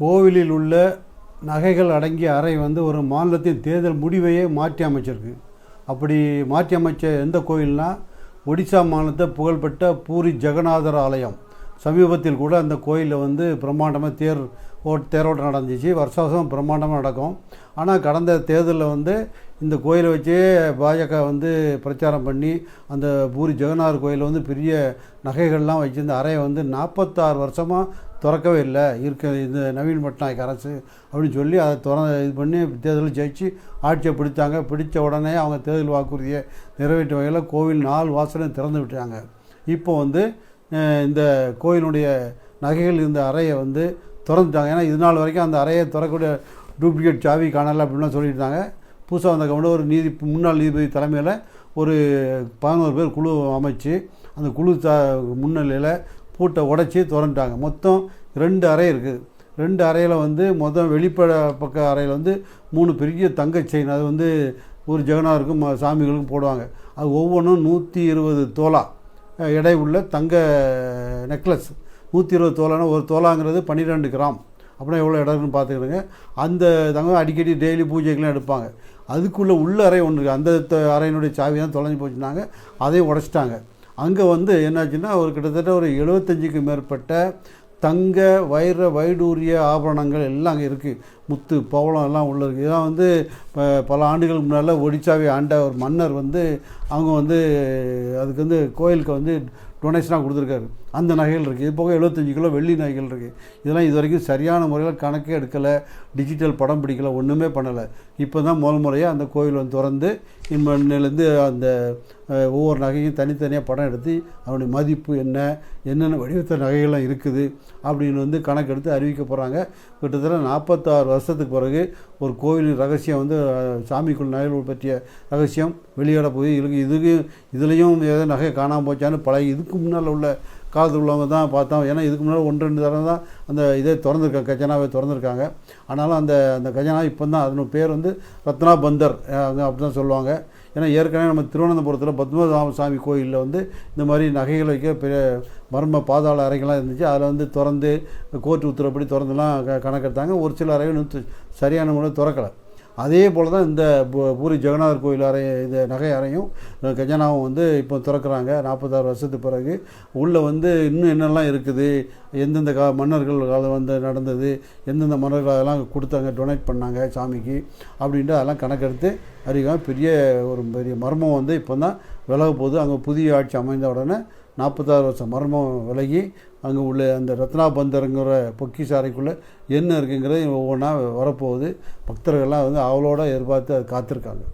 கோவிலில் உள்ள நகைகள் அடங்கிய அறை வந்து ஒரு மாநிலத்தின் தேர்தல் முடிவையே மாற்றி அமைச்சிருக்கு. அப்படி மாற்றி அமைச்ச எந்த கோவில்னால் ஒடிசா மாநிலத்தை புகழ்பெற்ற பூரி ஜெகநாதர் ஆலயம். சமீபத்தில் கூட அந்த கோயிலில் வந்து பிரம்மாண்டமாக தேர் ஓ தேரோட்டம் நடந்துச்சு. வருஷ வருஷம் பிரம்மாண்டமாக நடக்கும். ஆனால் கடந்த தேர்தலில் வந்து இந்த கோயிலை வச்சே பாஜக வந்து பிரச்சாரம் பண்ணி அந்த பூரி ஜெகநாதர் கோயிலில் வந்து பெரிய நகைகள்லாம் வச்சிருந்த அறையை வந்து நாற்பத்தாறு வருஷமாக திறக்கவே இல்லை. இருக்க இந்த நவீன் பட்நாயக் அரசு அப்படின்னு சொல்லி அதை திற இது பண்ணி தேர்தலில் ஜெயிச்சு ஆட்சியை பிடித்தாங்க பிடித்த உடனே அவங்க தேர்தல் வாக்குறுதியை நிறைவேற்ற வகையில் கோவில் நாலு வாசலையும் திறந்து விட்டாங்க. இப்போ வந்து இந்த கோயிலுடைய நகைகள் இருந்த அறையை வந்து திறந்துட்டாங்க. ஏன்னா இது நாள் வரைக்கும் அந்த அறையை திறக்கக்கூடிய டூப்ளிகேட் சாவி காணலை அப்படின்லாம் சொல்லியிருந்தாங்க. புதுசாக வந்த கவர்மெண்ட் ஒரு நீதி முன்னாள் நீதிபதி தலைமையில் ஒரு பதினோரு பேர் குழு அமைச்சு அந்த குழு த முன்னிலையில் பூட்டை உடச்சி திறந்துட்டாங்க. மொத்தம் ரெண்டு அறை இருக்குது ரெண்டு அறையில் வந்து மொத்தம் வெளிப்பட பக்க அறையில் வந்து மூணு பெரிய தங்க செயின் அது வந்து ஒரு ஜெகனாருக்கும் சாமிகளுக்கும் போடுவாங்க. அது ஒவ்வொன்றும் நூற்றி இருபது தோலா. எடை உள்ள தங்க நெக்லஸ் நூற்றி இருபது தோலானா ஒரு தோலாங்கிறது பன்னிரெண்டு கிராம். அப்படின்னா எவ்வளோ இடம்னு பார்த்துக்கிடுங்க. அந்த தங்கம் அடிக்கடி டெய்லி பூஜைக்கெலாம் எடுப்பாங்க. அதுக்குள்ளே உள்ள அறை ஒன்று இருக்குது அந்த அறையினுடைய சாவி தான் தொலைஞ்சு போச்சுனாங்க அதையும் உடைச்சிட்டாங்க. அங்கே வந்து என்னாச்சுன்னா ஒரு கிட்டத்தட்ட ஒரு எழுபத்தஞ்சுக்கு மேற்பட்ட தங்க வைர வைடூரிய ஆபரணங்கள் எல்லாம் அங்கே இருக்குது முத்து பவளம் எல்லாம் உள்ள இருக்குது இதெல்லாம் வந்து இப்போ பல ஆண்டுகளுக்கு முன்னால் ஒடிசாவை ஆண்ட ஒரு மன்னர் வந்து அவங்க வந்து அதுக்கு வந்து கோயிலுக்கு வந்து டொனேஷனாக கொடுத்துருக்காரு. அந்த நகைகள் இருக்குது இது போக எழுபத்தஞ்சு கிலோ வெள்ளி நகைகள் இருக்குது இதெல்லாம் இது வரைக்கும் சரியான முறையில் கணக்கே எடுக்கலை. டிஜிட்டல் படம் பிடிக்கல. ஒன்றுமே பண்ணலை. இப்போ தான் முதல் முறையாக அந்த கோயில் வந்து திறந்து இனிமேலேருந்து அந்த ஒவ்வொரு நகையும் தனித்தனியாக படம் எடுத்து அதனுடைய மதிப்பு என்ன என்னென்ன வடிவத்த நகைகள்லாம் இருக்குது அப்படின்னு வந்து கணக்கெடுத்து அறிவிக்க போகிறாங்க கிட்டத்தட்ட நாற்பத்தாறு வருஷத்துக்கு பிறகு ஒரு கோவிலின் ரகசியம் வந்து சாமிக்குள் நகைகள் பற்றிய ரகசியம் வெளியிட போய் இதுக்கு இதுக்கு இதுலேயும் ஏதோ நகை காணாமல் போச்சான்னு பழைய இதுக்கு முன்னால் உள்ள காலத்தில் உள்ளவங்க தான் பார்த்தோம். ஏன்னா இதுக்கு முன்னாடி ஒன்று ரெண்டு தடவை தான் அந்த இதே திறந்துருக்காங்க கஜனாவை திறந்துருக்காங்க. ஆனாலும் அந்த அந்த கஜனா இப்போ தான் அதனோட பேர் வந்து ரத்னா பந்தர் அங்கே அப்படி தான் சொல்லுவாங்க. ஏன்னா ஏற்கனவே நம்ம திருவனந்தபுரத்தில் பத்மநாப சாமி கோயிலில் வந்து இந்த மாதிரி நகைகள் வைக்க பெரிய மர்ம பாதாள அறைகள்லாம் இருந்துச்சு. அதில் வந்து திறந்து கோர்ட்டு உத்தரப்படி திறந்துலாம் க கணக்கெடுத்தாங்க. ஒரு சில அறைகள் இன்னும் சரியான முறையில் திறக்கலை. அதே போல் தான் இந்த பூ- பூரி ஜெகநாதர் கோயில் அறை இந்த நகை அறையும் கஜனாவும் கஜானாவும் வந்து இப்போ திறக்கிறாங்க. நாற்பத்தாறு வருஷத்துக்கு பிறகு உள்ளே வந்து இன்னும் என்னெல்லாம் இருக்குது? எந்தெந்த கா மன்னர்கள் காலம் வந்து நடந்தது? எந்தெந்த மன்னர்கள் அதெல்லாம் கொடுத்தாங்க டொனேட் பண்ணாங்க சாமிக்கு? அப்படின்ட்டு அதெல்லாம் கணக்கெடுத்து அறிவிக்காம பெரிய ஒரு பெரிய மர்மம் வந்து இப்போ தான் விலக போகுது. அங்கே புதிய ஆட்சி அமைந்த உடனே நாற்பத்தாறு வருஷம் மர்மம் விலகி அங்கே உள்ள அந்த ரத்னாபந்தருங்கிற பொக்கிஷ அறைக்குள்ளே என்ன இருக்குங்கிறது ஒவ்வொன்றா வரப்போகுது. பக்தர்கள்லாம் வந்து அவளோட எதிர்பார்த்து அது காத்திருக்காங்க.